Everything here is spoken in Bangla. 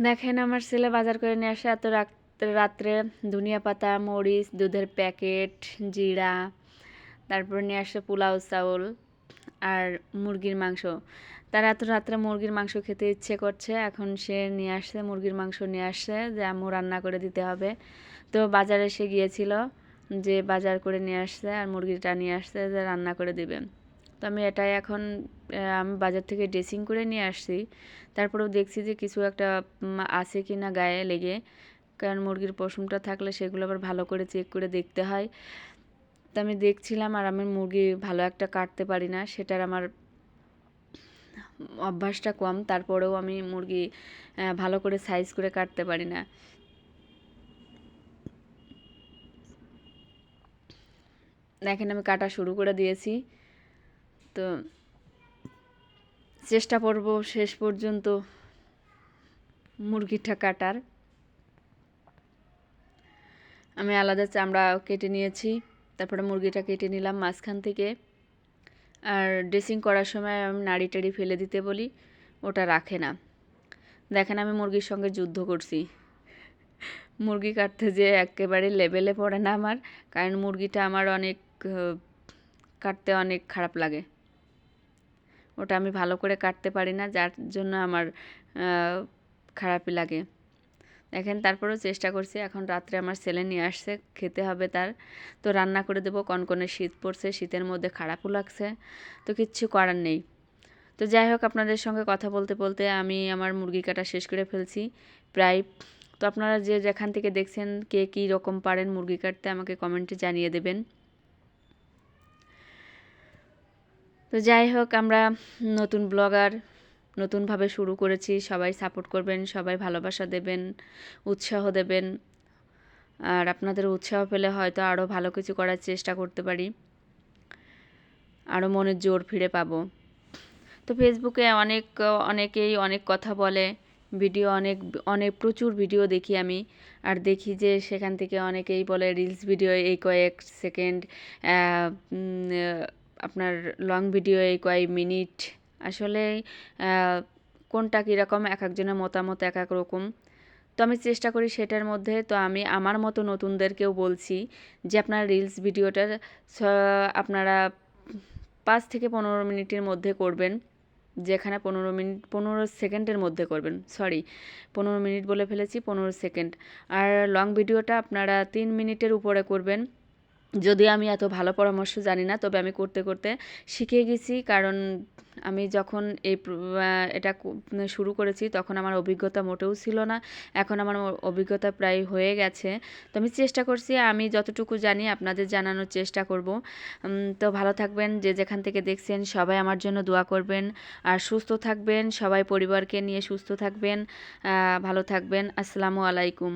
দেখেন আমার ছেলে বাজার করে নিয়ে আসে এত রাত- রাত্রে ধনিয়া পাতা, মরিচ, দুধের প্যাকেট, জিরা, তারপর নিয়ে আসে পোলাও, চাউল আর মুরগির মাংস। তার এত রাত্রে মুরগির মাংস খেতে ইচ্ছে করছে, এখন সে নিয়ে আসছে, মুরগির মাংস নিয়ে আসছে, যে আম্মু রান্না করে দিতে হবে। তো বাজারে এসে গিয়েছিল যে বাজার করে নিয়ে আসছে আর মুরগিটা নিয়ে আসছে যে রান্না করে দিবে। তো আমি এটাই এখন আমি বাজার থেকে ড্রেসিং করে নিয়ে আসছি। তারপরেও দেখছি যে কিছু একটা আছে কি না গায়ে লেগে। কারণ মুরগির পশমটা থাকলে সেগুলো আবার ভালো করে চেক করে দেখতে হয়। তো আমি দেখছিলাম আর আমি মুরগি ভালো একটা কাটতে পারি না, সেটার আমার অভ্যাসটা কম। তারপরেও আমি মুরগি ভালো করে সাইজ করে কাটতে পারি না। দেখেন আমি কাটা শুরু করে দিয়েছি। তো চেষ্টা করব শেষ পর্যন্ত মুরগিটা কাটার। আমি আলাদা চামড়া কেটে নিয়েছি, তারপরে মুরগিটা কেটে নিলাম মাঝখান থেকে। আর ড্রেসিং করার সময় আমি নাড়ি টাড়ি ফেলে দিতে বলি, ওটা রাখে না। দেখেন আমি মুরগির সঙ্গে যুদ্ধ করছি। মুরগি কাটতে যে একেবারে লেভেলে পড়ে না আমার, কারণ মুরগিটা আমার অনেক কাটতে অনেক খারাপ লাগে। ওটা আমি ভালো করে কাটতে পারি না, যার জন্য আমার খারাপই লাগে। দেখেন, তারপরেও চেষ্টা করছি, এখন রাত্রে আমার ছেলে নিয়ে আসছে, খেতে হবে তার। তো রান্না করে দেবো, কনকনে শীত পড়ছে, শীতের মধ্যে খারাপও লাগছে, তো কিচ্ছু করার নেই। তো যাই হোক, আপনাদের সঙ্গে কথা বলতে বলতে আমি আমার মুরগি কাটা শেষ করে ফেলছি, প্রায়। তো আপনারা যে যেখান থেকে দেখছেন, কে কী রকম পারেন মুরগি কাটতে, আমাকে কমেন্টে জানিয়ে দেবেন। তো যাই হোক, আমরা নতুন ব্লগার, নতুনভাবে শুরু করেছি। সবাই সাপোর্ট করবেন, সবাই ভালোবাসা দেবেন, উৎসাহ দেবেন। আর আপনাদের উৎসাহ পেলে হয়তো আরও ভালো কিছু করার চেষ্টা করতে পারি। আরও মনের জোর ফিরে পাবো। তো ফেসবুকে অনেক, অনেকেই অনেক কথা বলে, ভিডিও অনেক অনেক, প্রচুর ভিডিও দেখি আমি। আর দেখি যে সেখান থেকে অনেকেই বলে, রিলস ভিডিও এই কয়েক সেকেন্ড আপনার লং ভিডিও এই কয়েক মিনিট আসলে কোনটা কীরকম, এক একজনের মতামত এক এক রকম। তো আমি চেষ্টা করি সেটার মধ্যে, তো আমি আমার মতো নতুনদেরকেও বলছি যে আপনার রিলস ভিডিওটা আপনারা পাঁচ থেকে পনেরো মিনিটের মধ্যে করবেন, যেখানে পনেরো মিনিট, পনেরো সেকেন্ডের মধ্যে করবেন সরি পনেরো মিনিট বলে ফেলেছি, পনেরো সেকেন্ড। আর লং ভিডিওটা আপনারা তিন মিনিটের উপরে করবেন যদিও আমি এত ভালো পরামর্শ জানি না, তবে আমি করতে করতে শিখে গেছি। কারণ আমি যখন এই এটা শুরু করেছি, তখন আমার অভিজ্ঞতা মোটেও ছিল না। এখন আমার অভিজ্ঞতা প্রায় হয়ে গেছে। তো আমি চেষ্টা করছি, আমি যতটুকু জানি আপনাদের জানানোর চেষ্টা করব। তো ভালো থাকবেন, যে যেখান থেকে দেখছেন, সবাই আমার জন্য দোয়া করবেন। আর সুস্থ থাকবেন, সবাই পরিবারকে নিয়ে সুস্থ থাকবেন। ভালো থাকবেন। আসসালামু আলাইকুম।